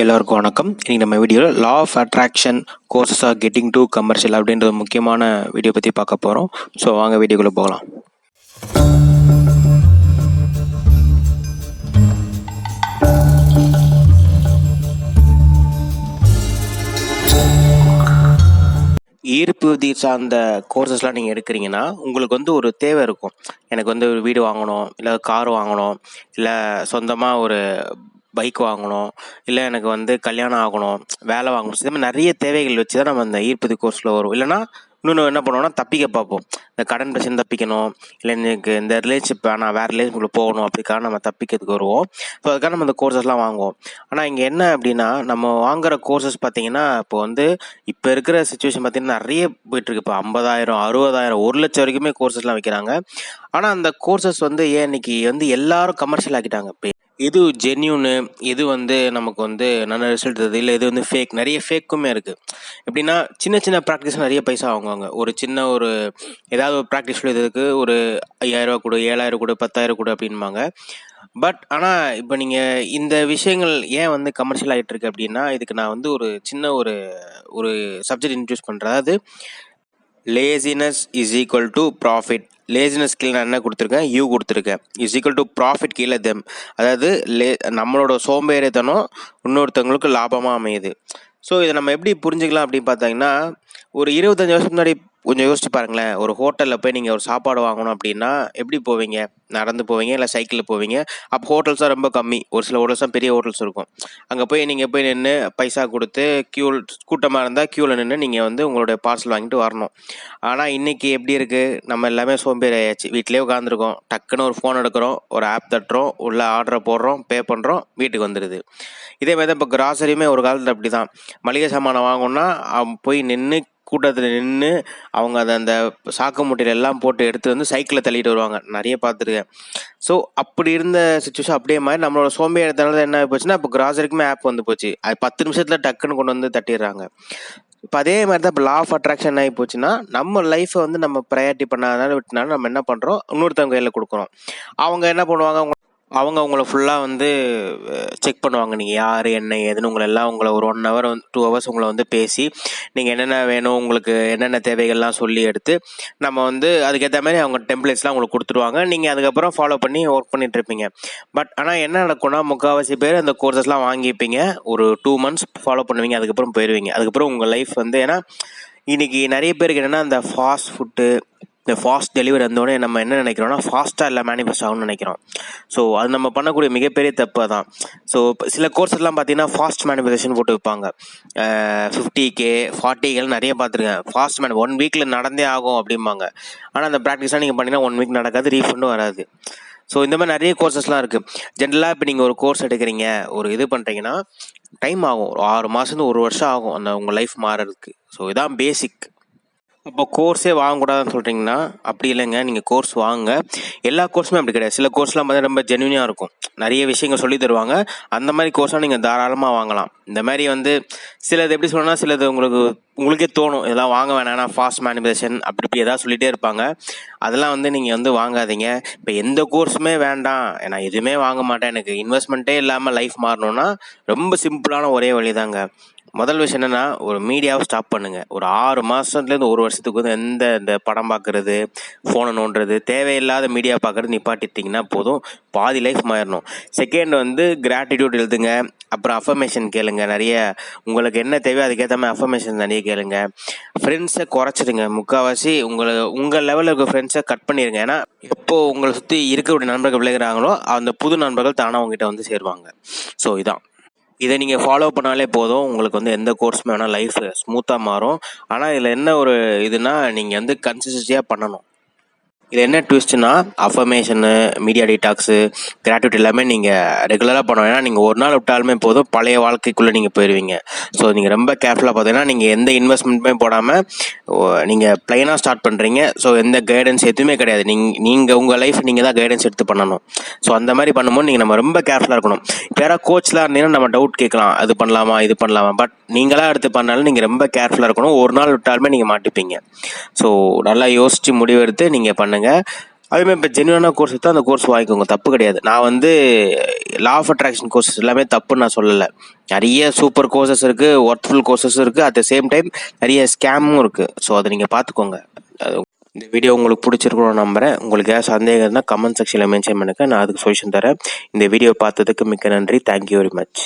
எல்லோருக்கும் வணக்கம். இன்றைக்கி நம்ம வீடியோவில் law of attraction courses are getting to commercial அப்படின்ற ஒரு முக்கியமான வீடியோ பற்றி பார்க்க போகிறோம் ஸோ வாங்க வீடியோக்குள்ளே போகலாம். ஈர்ப்பு விதி சார்ந்த கோர்சஸ்லாம் நீங்கள் எடுக்கிறீங்கன்னா உங்களுக்கு வந்து ஒரு தேவை இருக்கும். எனக்கு வந்து ஒரு வீடு வாங்கணும் இல்லை கார் வாங்கணும் இல்லை சொந்தமாக ஒரு பைக் வாங்கணும் இல்லை எனக்கு வந்து கல்யாணம் ஆகணும் வேலை வாங்கணும் இதே மாதிரி நிறைய தேவைகள் வச்சு தான் நம்ம இந்த ஈர்ப்பதி கோர்ஸில் வரும். இல்லைனா இன்னொன்று என்ன பண்ணுவோம்னா தப்பிக்க பார்ப்போம். இந்த கடன் பிரச்சனை தப்பிக்கணும் இல்லை எனக்கு இந்த ரிலேஷன்ஷிப் வேணாம் வேறு ரிலேஷன்ஷிப்பில் போகணும் அப்படிக்காக நம்ம தப்பிக்கிறதுக்கு வருவோம். ஸோ அதுக்காக நம்ம இந்த கோர்சஸ்லாம் வாங்குவோம். ஆனால் இங்கே என்ன அப்படின்னா நம்ம வாங்குற கோர்சஸ் பார்த்தீங்கன்னா இப்போ வந்து இப்போ இருக்கிற சுச்சுவேஷன் பார்த்தீங்கன்னா நிறைய போயிட்டுருக்கு. இப்போ ஐம்பதாயிரம் அறுபதாயிரம் ஒரு லட்சம் வரைக்குமே கோர்சஸ்லாம் வைக்கிறாங்க. ஆனால் அந்த கோர்சஸ் வந்து ஏன் இன்னைக்கு வந்து எல்லாரும் கமர்ஷியல் ஆக்கிட்டாங்க. இப்போ எது ஜென்யூனு எது வந்து நமக்கு வந்து நல்ல ரிசல்ட் தருது இல்லை எது வந்து ஃபேக் நிறைய ஃபேக்குமே இருக்குது எப்படின்னா சின்ன சின்ன ப்ராக்டிஸ் நிறைய பைசா வாங்குவாங்க. ஒரு சின்ன ஒரு ஏதாவது ஒரு ப்ராக்டிஸ் இதுக்கு ஒரு ஐயாயிரரூவா கொடு ஏழாயிரம் கொடு பத்தாயிரம் கொடு அப்படின்பாங்க பட் ஆனால் இப்போ நீங்கள் இந்த விஷயங்கள் ஏன் வந்து கமர்ஷியல் ஆகிட்டு இருக்கு அப்படின்னா இதுக்கு நான் வந்து ஒரு சின்ன ஒரு ஒரு சப்ஜெக்ட் இன்ட்ரடியூஸ் பண்ணுறேன் அதாவது laziness is equal to profit laziness கீழே நான் என்ன கொடுத்துருக்கேன்? யூ கொடுத்துருக்கேன். இஸ் ஈக்குவல் டு ப்ராஃபிட் கீழே தெம் அதாவது லே நம்மளோட சோம்பேறித்தனம் இன்னொருத்தவங்களுக்கு லாபமாக அமையுது. ஸோ இதை நம்ம எப்படி புரிஞ்சுக்கலாம் அப்படின்னு பார்த்தீங்கன்னா ஒரு இருபத்தஞ்சி வருஷம் முன்னாடி கொஞ்சம் யோசிச்சு பாருங்களேன். ஒரு ஹோட்டலில் போய் நீங்கள் ஒரு சாப்பாடு வாங்கணும் அப்படின்னா எப்படி போவீங்க? நடந்து போவீங்க? இல்லை சைக்கிளில் போவீங்க? அப்போ ஹோட்டல்ஸ் தான் ரொம்ப கம்மி. ஒரு சில ஹோட்டல்ஸ் பெரிய ஹோட்டல்ஸ் இருக்கும். அங்கே போய் நீங்கள் போய் நின்று பைசா கொடுத்து க்யூ கூட்டமாக இருந்தால் க்யூவில் நின்று நீங்கள் வந்து உங்களுடைய பார்சல் வாங்கிட்டு வரணும். ஆனால் இன்றைக்கி எப்படி இருக்குது நம்ம எல்லாமே சோம்பேறி ஆயாச்சு வீட்டிலே உட்காந்துருக்கோம் டக்குன்னு ஒரு ஃபோன் எடுக்கிறோம். ஒரு ஆப் தட்டுறோம். உள்ள ஆர்டரை போடுறோம். பே பண்ணுறோம் வீட்டுக்கு வந்துடுது இதே மாதிரி தான் இப்போ கிராசரியுமே ஒரு காலத்தில் அப்படி தான் மளிகை சாமானை வாங்கணுன்னா போய் நின்று கூட்டத்தில் நின்று அவங்க அதை அந்த சாக்கு மூட்டையில எல்லாம் போட்டு எடுத்து வந்து சைக்கிளில் தள்ளிட்டு வருவாங்க. நிறைய பார்த்துருக்கேன். ஸோ அப்படி இருந்த சுச்சுவேஷன் அப்படியே மாதிரி நம்மளோட சோம்பேறித்தனால என்ன ஆகிப்போச்சுன்னா இப்போ கிராசரிக்குமே ஆப் வந்து போச்சு. அது பத்து நிமிஷத்தில் டக்குன்னு கொண்டு வந்து தட்டிடுறாங்க. இப்போ அதே மாதிரி தான் இப்போ லா ஆஃப் அட்ராக்ஷன் ஆகி போச்சுன்னா நம்ம லைஃப்பை வந்து நம்ம ப்ரையாரிட்டி பண்ணாதனால விட்டுனாலும் நம்ம என்ன பண்ணுறோம் இன்னொருத்தவங்க கையில் கொடுக்குறோம். அவங்க என்ன பண்ணுவாங்க? அவங்க அவங்க உங்களை ஃபுல்லாக வந்து செக் பண்ணுவாங்க. நீங்கள் யார் என்ன ஏதுன்னு உங்களை எல்லாம் உங்களை ஒரு ஒன் ஹவர் வந்து டூ ஹவர்ஸ் உங்களை வந்து பேசி நீங்கள் என்னென்ன வேணும் உங்களுக்கு என்னென்ன தேவைகள்லாம் சொல்லி எடுத்து நம்ம வந்து அதுக்கேற்ற மாதிரி அவங்க டெம்ப்ளேட்ஸ்லாம் உங்களுக்கு கொடுத்துருவாங்க. நீங்கள் அதுக்கப்புறம் ஃபாலோ பண்ணி ஒர்க் பண்ணிகிட்ருப்பீங்க பட் ஆனால் என்ன நடக்கும்னா முக்கால்வாசி பேர் அந்த கோர்சஸ்லாம் வாங்கிப்பீங்க. ஒரு டூ மந்த்ஸ் ஃபாலோ பண்ணுவீங்க அதுக்கப்புறம் போயிடுவீங்க அதுக்கப்புறம் உங்கள் லைஃப் வந்து ஏன்னா இன்றைக்கி நிறைய பேருக்கு என்னென்னா அந்த ஃபாஸ்ட் ஃபுட்டு இந்த ஃபாஸ்ட் டெலிவரி வந்தோடனே நம்ம என்ன நினைக்கிறோம்னா ஃபாஸ்ட்டாக இல்லை மேனிஃபெஸ்ட் ஆகும்னு நினைக்கிறோம். ஸோ அது நம்ம பண்ணக்கூடிய மிகப்பெரிய தப்பு தான் ஸோ சில கோர்ஸ் எல்லாம் பார்த்தீங்கன்னா ஃபாஸ்ட் மேனிஃபெஸ்டேஷன் போட்டு வைப்பாங்க. ஃபிஃப்டி கே ஃபார்ட்டி கேலாம் நிறைய பார்த்துருக்கேன் ஃபாஸ்ட் மேன் ஒன் வீக்கில் நடந்தே ஆகும் அப்படிம்பாங்க. ஆனால் அந்த ப்ராக்டிஸ்லாம் நீங்கள் பண்ணிங்கன்னா ஒன் வீக் நடக்காது ரீஃபண்டும் வராது. ஸோ இந்த மாதிரி நிறைய கோர்சஸ்லாம் இருக்குது ஜென்ரலாக இப்போ நீங்கள் ஒரு கோர்ஸ் எடுக்கிறீங்க ஒரு இது பண்ணுறீங்கன்னா டைம் ஆகும். ஒரு ஆறு மாதத்துலேருந்து ஒரு வருஷம் ஆகும் அந்த உங்கள் லைஃப் மாறுறதுக்கு. ஸோ இதான் பேசிக் அப்போ கோர்ஸே வாங்கக்கூடாதுன்னு சொல்கிறீங்கன்னா அப்படி இல்லைங்க. நீங்கள் கோர்ஸ் வாங்க. எல்லா கோர்ஸுமே அப்படி கிடையாது. சில கோர்ஸ்லாம் பார்த்தா ரொம்ப ஜென்யூனியாக இருக்கும். நிறைய விஷயங்கள் சொல்லி தருவாங்க. அந்த மாதிரி கோர்ஸாக நீங்கள் தாராளமாக வாங்கலாம். இந்த மாதிரி வந்து சிலது எப்படி சொல்லணும்னா சிலது உங்களுக்கு உங்களுக்கே தோணும். இதெல்லாம் வாங்க வேணாம். ஃபாஸ்ட் மேனிபேஷன் அப்படி இப்படி ஏதாவது சொல்லிகிட்டே இருப்பாங்க. அதெல்லாம் வந்து நீங்கள் வந்து வாங்காதீங்க. இப்போ எந்த கோர்ஸுமே வேண்டாம். நான் எதுவுமே வாங்க மாட்டேன். எனக்கு இன்வெஸ்ட்மெண்ட்டே இல்லாமல் லைஃப் மாறணும்னா ரொம்ப சிம்பிளான ஒரே வழி தாங்க முதல் விஷயம் என்னென்னா ஒரு மீடியாவை ஸ்டாப் பண்ணுங்கள் ஒரு ஆறு மாதத்துலேருந்து ஒரு வருஷத்துக்கு வந்து எந்த இந்த படம் பார்க்குறது ஃபோனை நோண்டுறது தேவையில்லாத மீடியா பார்க்குறது நிப்பாட்டிட்டிங்கன்னா போதும். பாதி லைஃப் மாறணும் செகண்ட் வந்து கிராட்டிடியூட் எழுதுங்க. அப்புறம் அஃபர்மேஷன் கேளுங்க. நிறைய உங்களுக்கு என்ன தேவையோ அதுக்கேற்ற மாதிரி அஃபர்மேஷன் நிறைய கேளுங்க. ஃப்ரெண்ட்ஸை குறைச்சிடுங்க. முக்கால்வாசி உங்களை உங்கள் லெவலில் இருக்க ஃப்ரெண்ட்ஸை கட் பண்ணிடுங்க ஏன்னா எப்போது உங்களை சுற்றி இருக்கக்கூடிய நண்பர்கள் விளையாடுறாங்களோ அந்த புது நண்பர்கள் தானாக உங்ககிட்ட வந்து சேருவாங்க. ஸோ இதான். இதை நீங்கள் ஃபாலோ பண்ணாலே போதும். உங்களுக்கு வந்து எந்த கோர்ஸுமே வேணால் லைஃப் ஸ்மூத்தாக மாறும். ஆனால் இதில் என்ன ஒரு இதுனால் நீங்கள் வந்து கன்சிஸ்டன்சியாக பண்ணணும். இது என்ன ட்விஸ்ட்னா அஃபர்மேஷனு மீடியா டீடாக்ஸு கிராட்டிவிட்டி எல்லாமே நீங்கள் ரெகுலராக பண்ணணும். ஏன்னா நீங்கள் ஒரு நாள் விட்டாலுமே போதும் பழைய வாழ்க்கைக்குள்ளே நீங்கள் போயிடுவீங்க ஸோ நீங்கள் ரொம்ப கேர்ஃபுல்லாக பார்த்தீங்கன்னா நீங்கள் எந்த இன்வெஸ்ட்மெண்ட்டுமே போடாமல் நீங்கள் ப்ளைனாக ஸ்டார்ட் பண்ணுறீங்க ஸோ எந்த கைடன்ஸ் எதுவுமே கிடையாது. நீங்கள் நீங்கள் உங்கள் லைஃப் நீங்கள் தான் கைடன்ஸ் எடுத்து பண்ணணும். ஸோ அந்த மாதிரி பண்ணும்போது நீங்கள் நம்ம ரொம்ப கேர்ஃபுல்லாக இருக்கணும். வேறு கோச்லாம் இருந்தீங்கன்னா நம்ம டவுட் கேட்கலாம். அது பண்ணலாமா இது பண்ணலாமா? பட் நீங்களாக எடுத்து பண்ணாலும் நீங்கள் ரொம்ப கேர்ஃபுல்லாக இருக்கணும். ஒரு நாள் விட்டாலுமே நீங்கள் மாட்டிப்பீங்க. ஸோ நல்லா யோசித்து முடிவெடுத்து நீங்கள் பண்ணுங்கள் அதேமாதிரி இப்போ ஜென்யூனான கோர்ஸ் எடுத்தால் அந்த கோர்ஸ் வாங்கிக்கோங்க. தப்பு கிடையாது. நான் வந்து லா ஆஃப் அட்ராக்ஷன் கோர்சஸ் எல்லாமே தப்புன்னு நான் சொல்லலை. நிறைய சூப்பர் கோர்சஸ் இருக்குது ஒர்த்ஃபுல் கோர்சஸ் இருக்குது அட் த சேம் டைம் நிறைய ஸ்கேமும் இருக்குது ஸோ அதை நீங்கள் பார்த்துக்கோங்க. இந்த வீடியோ உங்களுக்கு பிடிச்சிருக்கணும் நம்புகிறேன் உங்களுக்கு ஏதாவது சந்தேகம் இருந்தால் கமெண்ட் செக்ஷனில் மென்ஷன் பண்ணுங்க. நான் அதுக்கு சொல்யூஷன் தரேன். இந்த வீடியோ பார்த்ததுக்கு மிக்க நன்றி. Thank you very much